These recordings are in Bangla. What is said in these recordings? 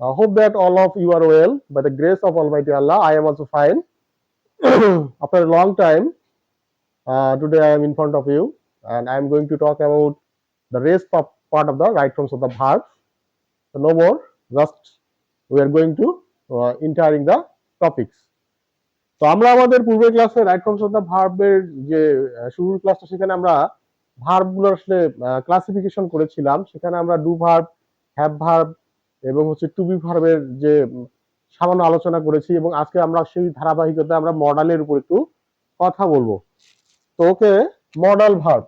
I hope that all of you are well. By the grace of Almighty Allah, I am also fine. After a long time, uh, today I am in front of you and I am going to talk about the of part of the right forms of the verbs. So no more, just we are going to uh, entering the topics. তো আমরা আমাদের পূর্বের ক্লাসে রাইট ফর্মস অফ দ্য ভার্বের যে শুরুর ক্লাসটা সেখানে আমরা ভার্বগুলো আসলে ক্লাসিফিকেশন করেছিলাম সেখানে আমরা ডু ভার্ব হ্যাভ ভার্ব এবং হচ্ছে টু বি ভার্বের যে সামান্য আলোচনা করেছি এবং আজকে আমরা সেই ধারাবাহিকতা আমরা মডালের উপর একটু কথা বলব। তো ওকে মডাল ভার্ব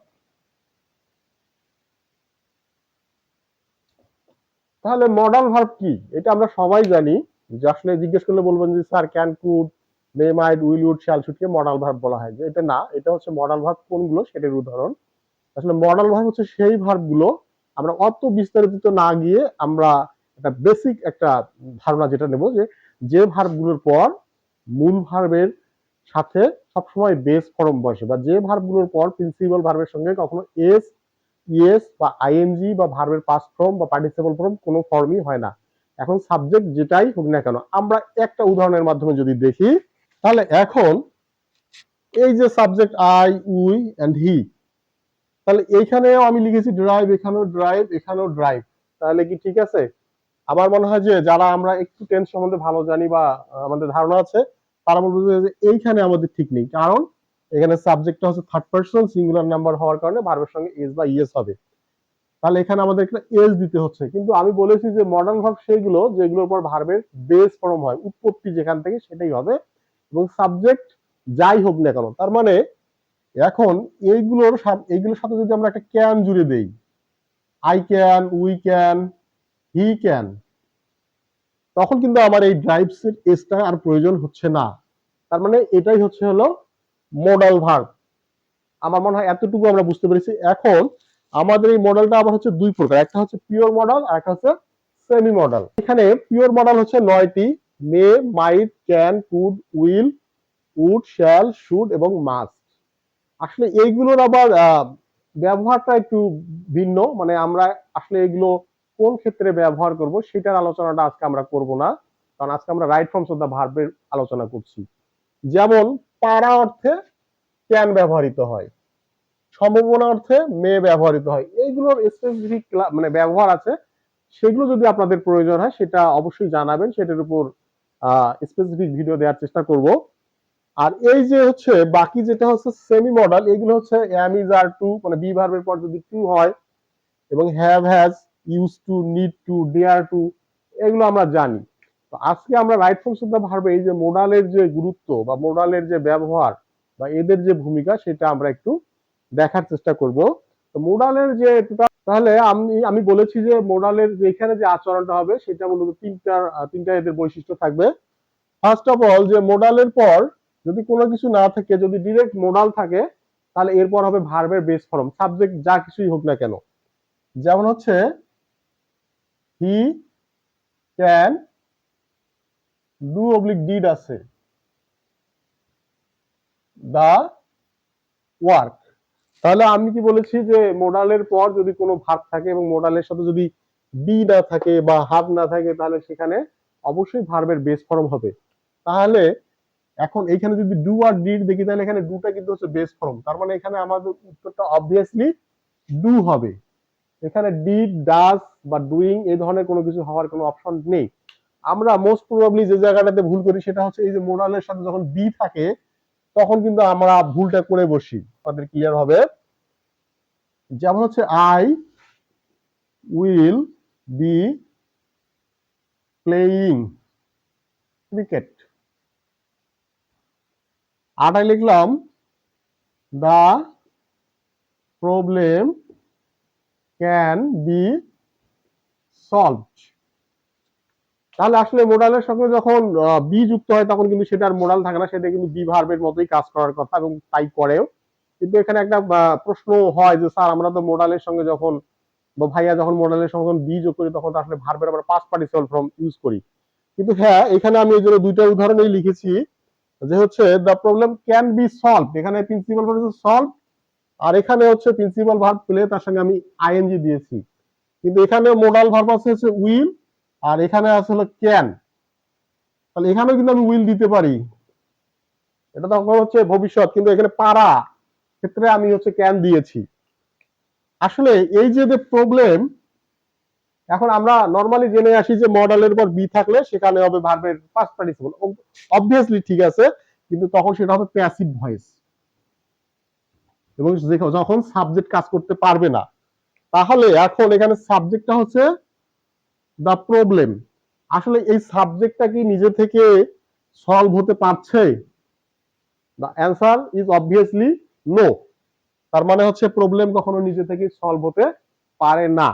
তাহলে মডাল ভার্ব কি? এটা আমরা সবাই জানি। যে আসলে জিজ্ঞেস করলে বলবেন যে sir can could may might will would shall শুটকে modal verb বলা হয়। যে এটা না, এটা হচ্ছে মডাল ভার্ব কোনগুলো? সেটার উদাহরণ। আসলে মডাল ভার্ব হচ্ছে সেই ভার্বগুলো আমরা অত বিস্তারিত না গিয়ে আমরা একটা বেসিক একটা ধারণা যেটা নেব যে যে ভার্বগুলোর পর মূল ভার্বের সাথে সবসময় বেস ফর্ম বসে বা যে ভার্বগুলোর পর প্রিন্সিপাল ভার্বের সঙ্গে কখনো এস ইএস বা আইএনজি বা ভার্বের পাস্ট ফর্ম বা পার্টিসিপাল ফর্ম কোনো ফর্মই হয় না। এখন সাবজেক্ট যেটাই হোক না কেন, আমরা একটা উদাহরণের মাধ্যমে যদি দেখি, তাহলে এখন এই যে subject I we and he তাহলে এইখানেও আমি লিখেছি ড্রাইভ এখানেও ড্রাইভ এখানেও ড্রাইভ তাহলে কি ঠিক আছে? আমার মনে হয় যে যারা আমরা একটু টেন্স সম্বন্ধে ভালো জানি বা আমাদের ধারণা আছে, তারা বলবে যে এইখানে আমাদের ঠিক নেই। কারণ এখানে সাবজেক্টটা হচ্ছে থার্ড পার্সন সিঙ্গুলার নাম্বার হওয়ার কারণে ভার্বের সঙ্গে এস বা ইএস হবে। তাহলে এখানে আমাদের একটা এস দিতে হচ্ছে। কিন্তু আমি বলেছি যে মডার্ন ভার্ব সেইগুলো যেগুলোর উপর ভার্বের বেস ফর্ম হয়, উৎপত্তি যেখান থেকে সেটাই হবে। এবং সাবজেক্ট যাই হোক না কেন, তার মানে এখন এইগুলোর এইগুলোর সাথে যদি আমরা একটা ক্যান জুড়ে দেই I can we can he can তখন কিন্তু আমার এই ড্রাইভস এর এসটা আর প্রয়োজন হচ্ছে না। তার মানে এটাই হচ্ছে হলো মডাল ভার্ব আমার মনে হয় এতটুকু আমরা বুঝতে পেরেছি। এখন আমাদের এই মডেলটা আবার হচ্ছে দুই প্রকার। একটা হচ্ছে পিওর মডেল আর একটা হচ্ছে সেমি মডেল এখানে পিওর মডেল হচ্ছে নয়টি। May might can could will would shall should এবং মাস্ট আসলে এইগুলোর আবার ব্যবহারটা একটু ভিন্ন। মানে আমরা আসলে এগুলো কোন ক্ষেত্রে ব্যবহার করব সেটার আলোচনাটা আজকে আমরা করব না, কারণ আজকে আমরা রাইট ফর্মস অফ দ্য ভার্বের আলোচনা করছি। যেমন, পারা অর্থে ক্যান ব্যবহৃত হয়, সম্ভাবনা অর্থে মে ব্যবহৃত হয়, এইগুলোর স্পেসিফিক মানে ব্যবহার আছে, সেগুলো যদি আপনাদের প্রয়োজন হয় সেটা অবশ্যই জানাবেন, সেটার উপর স্পেসিফিক ভিডিও দেওয়ার চেষ্টা করব। আর এই যে হচ্ছে, বাকি যেটা হচ্ছে সেমি মডেল এগুলো হচ্ছে এম ইজ আর টু মানে বি ভার্বের পর যদি টু হয়, এবং have has use to need to dare to এগুলো আমরা জানি। তো আজকে আমরা রাইট অফ দ্য ভার্বে এই যে মোডালের যে গুরুত্ব বা মোডালের যে ব্যবহার বা এদের যে ভূমিকা সেটা আমরা একটু দেখার চেষ্টা করব। তো মোডালের যে তাহলে আমি আমি বলেছি যে মোডালের এখানে যে আচরণটা হবে সেটা মূলত তিনটা তিনটা এদের বৈশিষ্ট্য থাকবে। ফার্স্ট অফ অল যে মোডালের পর যদি কোনো কিছু না থাকে, যদি ডিরেক্ট মোডাল থাকে, তাহলে এরপর হবে ভার্বের বেস ফর্ম সাবজেক্ট যা কিছুই হোক না কেন। যেমন হচ্ছে he can do oblique did আছে। দা ওয়ার্ক তাহলে আমি কি বলেছি যে মোডালের পর যদি কোনো ভার্ব থাকে এবং মোডালের সাথে যদি বি না থাকে বা হাব না থাকে, তাহলে সেখানে অবশ্যই ভার্বের বেস ফর্ম হবে। তাহলে এখন এখানে যদি ডু আর ডিড দেখি, তাহলে এখানে ডুটা কিন্তু হচ্ছে বেস ফর্ম তার মানে এখানে আমাদের উত্তরটা অবভিয়াসলি ডু হবে। এখানে ডিড ডাস বা ডুইং এই ধরনের কোনো কিছু হওয়ার কোনো অপশন নেই। আমরা মোস্ট প্রবাবলি যে জায়গাটাতে ভুল করি সেটা হচ্ছে এই যে মোডালের সাথে যখন বি থাকে, তখন কিন্তু আমরা ভুলটা করে বসি। আমাদের ক্লিয়ার হবে? যেমন হচ্ছে I will be playing cricket আটাই লিখলাম the problem can be solved তাহলে আসলে মোডালের সঙ্গে যখন বি যুক্ত হয়, তখন কিন্তু সেটা আর মোডাল থাকে না, সেটা কিন্তু বি ভার্বের মতোই কাজ করার কথা এবং তাই করেও। কিন্তু এখানে একটা প্রশ্ন হয় যে, স্যার, আমরা তো মোডালের সঙ্গে যখন, বা ভাইয়া যখন মোডালের সঙ্গে বি যোগ করি, তখন আসলে ভার্বের আমরা পাঁচ পার্টিসিপাল ফর্ম ইউজ করি। কিন্তু হ্যাঁ এখানে আমি এই জন্য দুইটা উদাহরণই লিখেছি যে হচ্ছে the problem can be solve এখানে প্রিন্সিপাল ভার্ব সলভ আর এখানে হচ্ছে প্রিন্সিপাল ভার্ব পেলে তার সঙ্গে আমি আইএনজি দিয়েছি। কিন্তু এখানে মোডাল ভার্ব আছে হচ্ছে উইল আর এখানে আছে হলো ক্যান তাহলে এখানেও কিন্তু আমি উইল দিতে পারি। এটা তখন হচ্ছে ভবিষ্যৎ, কিন্তু এখানে পারা ক্ষেত্রে আমি হচ্ছে ক্যান দিয়েছি। আসলে এই যে যে প্রবলেম এখন আমরা নর্মালি জেনে আসি যে মডেলের পর বি থাকলে সেখানে হবে ভার্বের পাস্ট পার্টিসিপল অবভিয়াসলি ঠিক আছে, কিন্তু তখন সেটা হবে প্যাসিভ ভয়েস এবং যখন সাবজেক্ট কাজ করতে পারবে না, তাহলে এখন এখানে সাবজেক্টটা হচ্ছে দা প্রবলেম আসলে এই সাবজেক্টটা কি নিজে থেকে সলভ হতে পারছে? The answer is obviously no তার মানে হচ্ছে প্রবলেম কখনো নিজে থেকে সলভ হতে পারে না।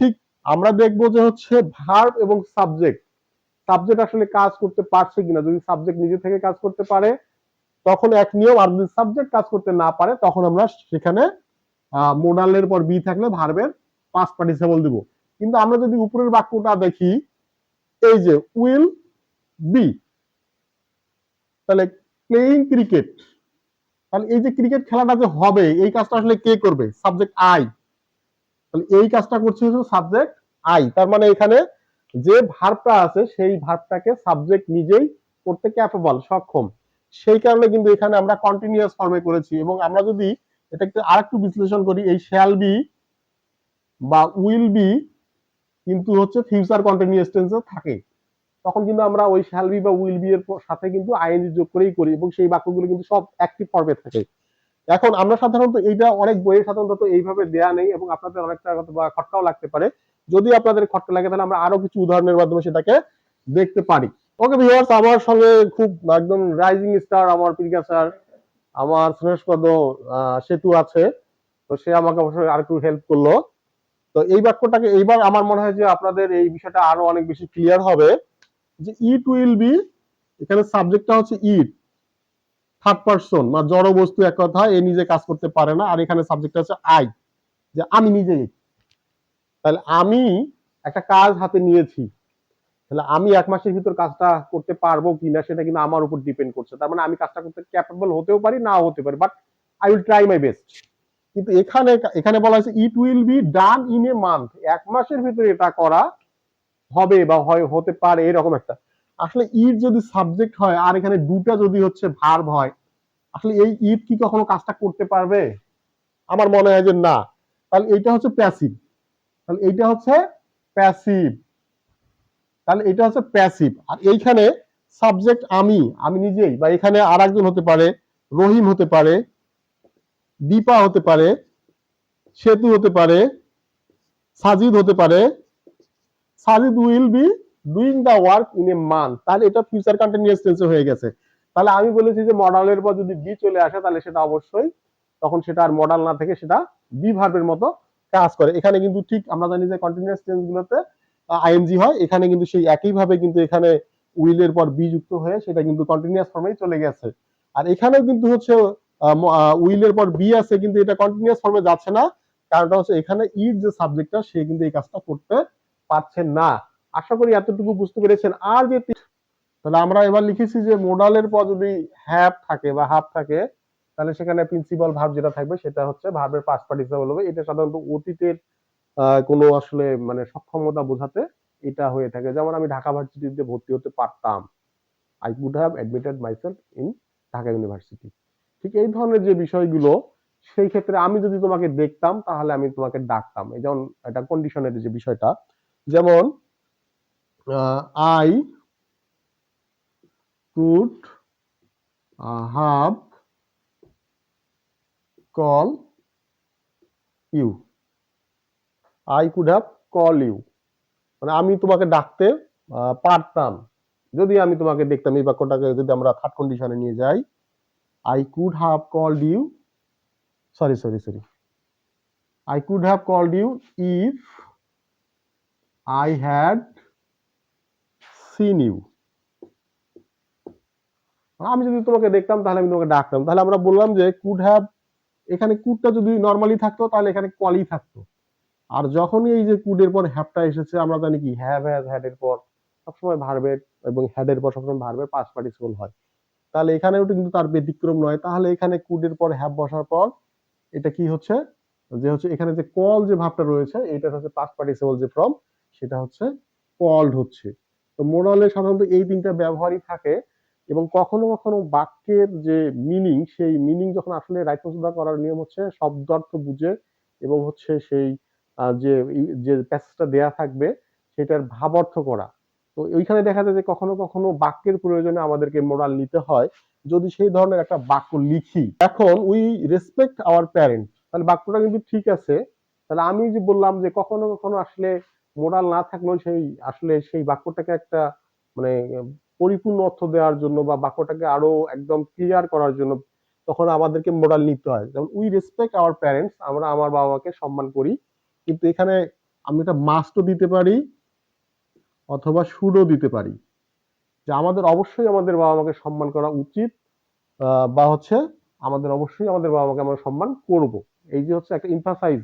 ঠিক আমরা দেখব যে হচ্ছে ভার্ব এবং সাবজেক্ট সাবজেক্ট আসলে কাজ করতে পারছে কিনা? যদি সাবজেক্ট নিজে থেকে কাজ করতে পারে তখন এক নিয়ম আর যদি সাবজেক্ট কাজ করতে না পারে, তখন আমরা সেখানে মোডালের পর বি থাকলে ভার্বের পাঁচ পার্টিসিপল দিব। কিন্তু আমরা যদি উপরের বাক্যটা দেখি, এই যে উইল বি তাহলে প্লেইং ক্রিকেট তাহলে এই যে ক্রিকেট খেলাটা যে হবে, এই কাজটা আসলে কে করবে? সাবজেক্ট আই তাহলে এই কাজটা করছে হচ্ছে সাবজেক্ট আই তার মানে এখানে যে ভার্বটা আছে, সেই ভার্বটাকে সাবজেক্ট নিজেই করতে ক্যাপেবল সক্ষম। সেই কারণে কিন্তু এখানে আমরা কন্টিনিউয়াস ফর্মে করেছি এবং আমরা যদি এটাকে আরেকটু বিশ্লেষণ করি, এই শ্যাল বি বা উইল বি কিন্তু হচ্ছে ফিউচার কন্টিনিউয়াস টেন্সে থাকে। তখন কিন্তু আমরা ওই শ্যাল বি বা উইল বি এর সাথে কিন্তু আইএনজি যোগ করেই করি এবং সেই বাক্যগুলো কিন্তু সব অ্যাক্টিভ ফর্মে থাকে। এখন আমরা সাধারণত এইটা অনেক বইয়ে সাধারণত এইভাবে দেয়া নেই এবং আপনাদের অনেকটা বা খটকাও লাগতে পারে। যদি আপনাদের খটকা লাগে তাহলে আমরা আরও কিছু উদাহরণের মাধ্যমে সেটাকে দেখতে পারি। ওকে ভিউয়ার্স আমার সঙ্গে খুব একদম রাইজিং স্টার আমার প্রিয়া স্যার আমার আহ, সেতু আছে। তো সে আমাকে অবশ্যই আর একটু হেল্প করল। তো এই বাক্যটাকে এইবার আমার মনে হয় যে আপনাদের এই বিষয়টা আরও অনেক বেশি ক্লিয়ার হবে যে ইট উইল বি এখানে সাবজেক্টটা হচ্ছে ইট থার্ড পারসন বা জড় বস্তু এক কথা এ নিজে কাজ করতে পারে না। আর এখানে সাবজেক্ট আছে আই যে আমি নিজেই। তাহলে আমি একটা কাজ হাতে নিয়েছি। তাহলে আমি এক মাসের ভিতর কাজটা করতে পারব কিনা সেটা কিন্তু আমার উপর ডিপেন্ড করছে। তার মানে আমি কাজটা করতে ক্যাপেবল হতেও পারি, নাও হতে পারি but I will try my best কিন্তু এখানে এখানে বলা হয়েছে it will be done in a month এক মাসের ভিতরে এটা করা হবে বা হয়, হতে পারে, এরকম একটা। আসলে ইট যদি সাবজেক্ট হয়, আর এখানে দুটা যদি হচ্ছে ভার্ব হয়, আসলে এই ইট কি কখনো কাজটা করতে পারবে? আমার মনে হয় যে না। তাহলে এইটা হচ্ছে প্যাসিভ তাহলে এইটা হচ্ছে প্যাসিভ তাহলে এটা হচ্ছে প্যাসিভ আর এইখানে সাবজেক্ট আমি আমি নিজেই, বা এখানে আর একজন হতে পারে, রহিম হতে পারে, দীপা হতে পারে, সেতু হতে পারে, সাজিদ হতে পারে, Sajid will be doing the work in a month তাহলে এটা ফিউচার কন্টিনিউয়াস টেন্সে হয়ে গেছে। তাহলে আমি বলেছি যে মডালের পর যদি বি চলে আসে, তাহলে সেটা অবশ্যই, তখন সেটা আর মডাল না থেকে সেটা বি ভার্বের মতো কাজ করে। এখানে কিন্তু ঠিক আমরা জানি যে কন্টিনিউয়াস টেন্স গুলোতে আইএনজি হয়, এখানে কিন্তু সেই একই ভাবে কিন্তু এখানে উইলের পর বি যুক্ত হয়ে সেটা কিন্তু কন্টিনিউয়াস ফর্মেই চলে গেছে। আর এখানেও কিন্তু হচ্ছে উইলের পর বি আছে, কিন্তু এটা কন্টিনিউয়াস ফর্মে যাচ্ছে না। কারণটা হচ্ছে এখানে ইর যে সাবজেক্টটা সে কিন্তু এই কাজটা করতে পারছেন না। আশা করি এতটুকু বুঝতে পেরেছেন। আর যে তাহলে আমরা এবার লিখেছি যে মোডালের পর যদি হ্যাভ থাকে বা হাফ থাকে, তাহলে সেখানে প্রিন্সিপাল ভার্ব যেটা থাকবে সেটা হচ্ছে ভার্বের পাস্ট পার্টিসিপল হবে। এটা সাধারণত অতীতের কোনো আসলে মানে সক্ষমতা বোঝাতে এটা হয়ে থাকে। যেমন আমি ঢাকা ভার্সিটিতে ভর্তি হতে পারতাম। I could have admitted myself in Dhaka university ঠিক এই ধরনের যে বিষয়গুলো, সেই ক্ষেত্রে আমি যদি তোমাকে দেখতাম, তাহলে আমি তোমাকে ডাকতাম। এই যেমন এটা কন্ডিশনের যে বিষয়টা। যেমন I could have call you I could have call you মানে আমি তোমাকে ডাকতে পারতাম। যদি আমি তোমাকে দেখতাম, এই বাক্যটাকে যদি আমরা থার্ড কন্ডিশনে নিয়ে যাই I could have call you sorry sorry sorry I could have call you if I had seen you আমি যদি তোমাকে দেখতাম, তাহলে আমি তোমাকে ডাকতাম। তাহলে আমরা বললাম যে কুড হ্যাভ এখানে কুডটা যদি নর্মালি থাকতো, তাহলে এখানে কলই থাকতো। আর যখনই এই যে কুডের পর হ্যাপটা এসেছে, আমরা জানি কি হ্যাভ হ্যাজ হ্যাড এর পর সবসময় ভার্বের এবং হ্যাড এর পর সবসময় ভার্বের পাস পার্টিসিপল হয়। তাহলে এখানেও কিন্তু তার ব্যতিক্রম নয়। তাহলে এখানে কুডের পর হ্যাভ বসার পর এটা কি হচ্ছে? যে হচ্ছে এখানে যে কল যে ভাবটা রয়েছে, এটা হচ্ছে পাস পার্টিসিপল যে ফ্রম সেটা হচ্ছে কল্ড হচ্ছে। তো মোরালে সাধারণত এই তিনটা ব্যবহারই থাকে এবং কখনো কখনো বাক্যের যে মিনিং সেই মিনিং যখন আসলে রাইট করার নিয়ম হচ্ছে শব্দার্থ বুঝে এবং হচ্ছে সেই যে যে প্যাসেজটা দেয়া থাকবে, সেটার ভাবার্থ করা। তো ওইখানে দেখা যায় যে কখনো কখনো বাক্যের প্রয়োজনে আমাদেরকে মোরাল নিতে হয়। যদি সেই ধরনের একটা বাক্য লিখি, এখন উই রেসপেক্ট আওয়ার প্যারেন্ট তাহলে বাক্যটা কিন্তু ঠিক আছে। তাহলে আমি যে বললাম যে কখনো কখনো আসলে মোরাল না থাকলেও সেই, আসলে সেই বাক্যটাকে একটা মানে পরিপূর্ণ অর্থ দেওয়ার জন্য বা বাক্যটাকে আরও একদম ক্লিয়ার করার জন্য তখন আমাদেরকে মোরাল নিতে হয়। যেমন উই রেসপেক্ট আওয়ার প্যারেন্টস আমরা আমার বাবা মাকে সম্মান করি। কিন্তু এখানে আমি একটা মাস্টও দিতে পারি অথবা শুডও দিতে পারি। যে আমাদের অবশ্যই আমাদের বাবা মাকে সম্মান করা উচিত বা হচ্ছে আমাদের অবশ্যই আমাদের বাবা মাকে আমরা সম্মান করব। এই যে হচ্ছে একটা ইমফাসাইজ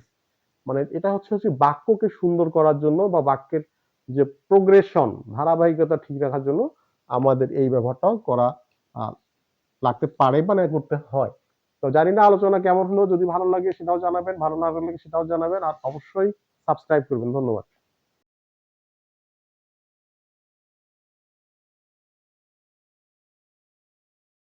মানে এটা হচ্ছে হচ্ছে বাক্যকে সুন্দর করার জন্য বা বাক্যের যে প্রোগ্রেশন ধারাবাহিকতা ঠিক রাখার জন্য আমাদের এই ব্যবহারটাও করা লাগতে পারে বা না করতে হয়। তো জানি না আলোচনা কেমন হলো, যদি ভালো লাগে সেটাও জানাবেন, ভালো না লাগলে সেটাও জানাবেন, আর অবশ্যই সাবস্ক্রাইব করবেন। ধন্যবাদ।